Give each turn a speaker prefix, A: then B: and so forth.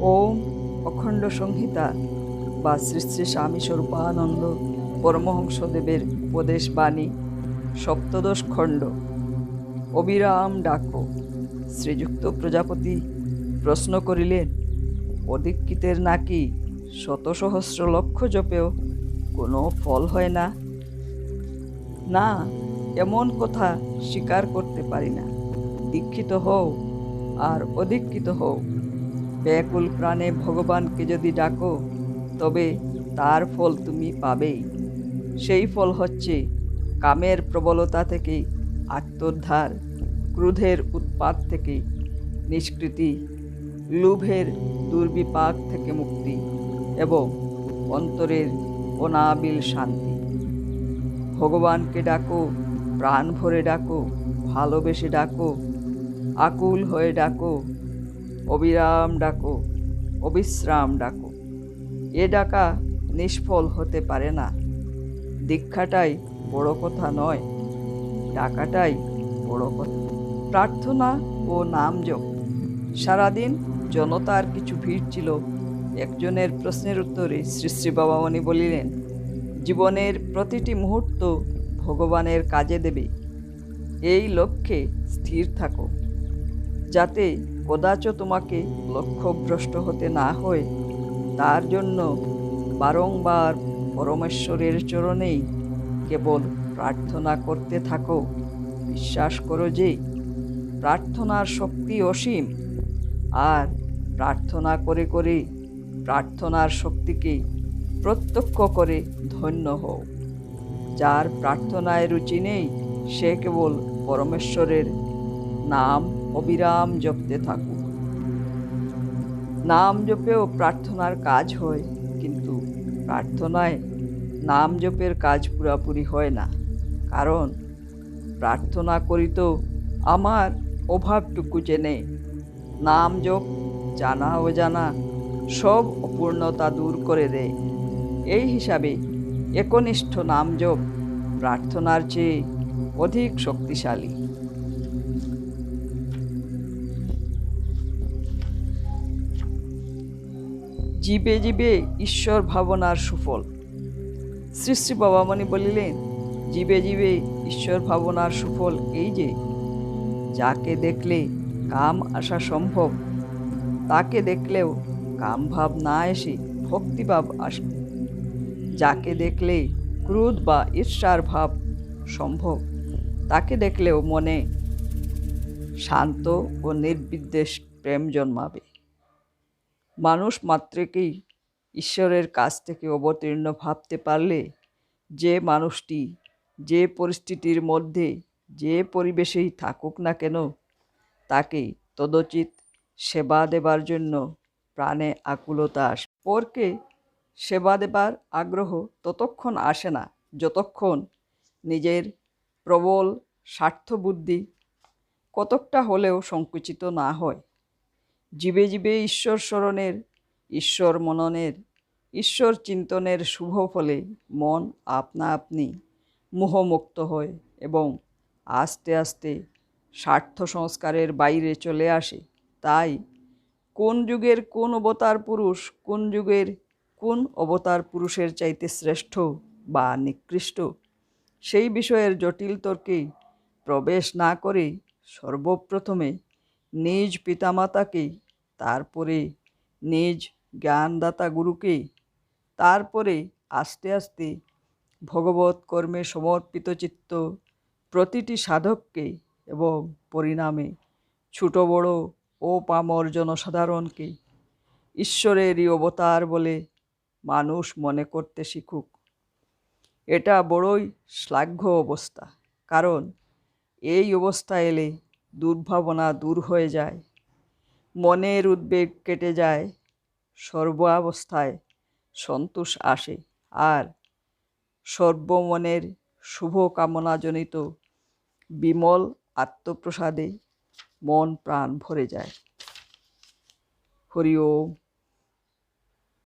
A: ওম অখণ্ড সংহিতা বা শ্রী শ্রী স্বামী স্বরূপানন্দ পরমহংসদেবের উপদেশ বাণী সপ্তদশ খণ্ড। অবিরাম ডাকো। শ্রীযুক্ত প্রজাপতি প্রশ্ন করিলেন অদীক্ষিতের নাকি শত সহস্র লক্ষ জপেও কোনো ফল হয় না? না, এমন কথা স্বীকার করতে পারি না। দীক্ষিত হও আর অদীক্ষিত হও। ব্যাকুল প্রাণে ভগবানকে যদি ডাকো, তবে তার ফল তুমি পাবেই। সেই ফল হচ্ছে কামের প্রবলতা থেকে আত্মোদ্ধার, ক্রোধের উৎপাত থেকে নিষ্কৃতি, লোভের দুর্বিপাক থেকে মুক্তি এবং অন্তরের অনাবিল শান্তি। ভগবানকে ডাকো, প্রাণ ভরে ডাকো, ভালোবেসে ডাকো, আকুল হয়ে ডাকো অবিরাম ডাকো, অবিশ্রাম ডাকো। এ ডাকা নিষ্ফল হতে পারে না। দীক্ষাটাই বড় কথা নয়, ডাকাটাই বড় কথা। প্রার্থনা ও নাম জপ। সারাদিন জনতার কিছু ভিড় ছিল। একজনের প্রশ্নের উত্তরে শ্রী শ্রী বাবামণি বলিলেন, জীবনের প্রতিটি মুহূর্ত ভগবানের কাজে দেবে। এই লক্ষ্যে স্থির থাকো। যাতে কদাচ তোমাকে লক্ষ্যভ্রষ্ট হতে না হয়, তার জন্য বারংবার পরমেশ্বরের চরণেই কেবল প্রার্থনা করতে থাকো। বিশ্বাস করো যে, প্রার্থনার শক্তি অসীম, আর প্রার্থনা করে করে প্রার্থনার শক্তিকে প্রত্যক্ষ করে ধন্য হও। যার প্রার্থনায় রুচি নেই, সে কেবল পরমেশ্বরের নাম অবিরাম জপতে থাকুক। নাম জপেও প্রার্থনার কাজ হয়, কিন্তু প্রার্থনায় নাম জপের কাজ পুরাপুরি হয় না, কারণ প্রার্থনা করি তো আমার অভাবটুকু জেনে নাম জপ, জানা অজানা সব অপূর্ণতা দূর করে দেয়। এই হিসাবে একনিষ্ঠ নাম জপ প্রার্থনার চেয়ে অধিক শক্তিশালী। জীবে জীবে ঈশ্বর ভাবনার সুফল। শ্রী শ্রী বাবামণি বলিলেন, জীবে জীবে ঈশ্বর ভাবনার সুফল এই যে, যাকে দেখলে কাম আসা সম্ভব, তাকে দেখলেও কাম ভাব না এসে ভক্তিভাব আসবে। যাকে দেখলে ক্রোধ বা ঈর্ষার ভাব সম্ভব, তাকে দেখলেও মনে শান্ত ও নির্বিদ্বেষ প্রেম জন্মাবে। মানুষ মাত্রকেই ঈশ্বরের কাছ থেকে অবতীর্ণ ভাবতে পারলে যে মানুষটি যে পরিস্থিতির মধ্যে যে পরিবেশেই থাকুক না কেন, তাকে তদচিত সেবা দেবার জন্য প্রাণে আকুলতা আসে পরকে সেবা দেবার আগ্রহ ততক্ষণ আসে না, যতক্ষণ নিজের প্রবল স্বার্থবুদ্ধি কতকটা হলেও সংকুচিত না হয়। জীবে জীবে ঈশ্বর স্মরণের, ঈশ্বর মননের, ঈশ্বর চিন্তনের শুভ ফলে মন আপনা আপনি মোহমুক্ত হয় এবং আস্তে আস্তে স্বার্থ সংস্কারের বাইরে চলে আসে। তাই কোন যুগের কোন অবতার পুরুষ, কোন যুগের কোন অবতার পুরুষের চাইতে শ্রেষ্ঠ বা নিকৃষ্ট, সেই বিষয়ের জটিল তর্কে প্রবেশ না করে সর্বপ্রথমে নিজ পিতামাতাকে তারপরে নিজ জ্ঞানদাতা গুরুকে তারপরে আস্তে আস্তে ভগবত কর্মে সমর্পিত চিত্ত প্রতিটি সাধককে এবং পরিণামে ছোট, বড় ও পামর জনসাধারণকে ঈশ্বরেরই অবতার বলে মানুষ মনে করতে শিখুক। এটা বড়ই শ্লাঘ্য অবস্থা, কারণ এই অবস্থা এলে দুর্ভাবনা দূর হয়ে যায়। মনের উদ্বেগ কেটে যায়, সর্বাবস্থায় সন্তোষ আসে। আর সর্বমনের শুভ কামনাজনিত বিমল আত্মপ্রসাদে মন প্রাণ ভরে যায়। হরি ওম।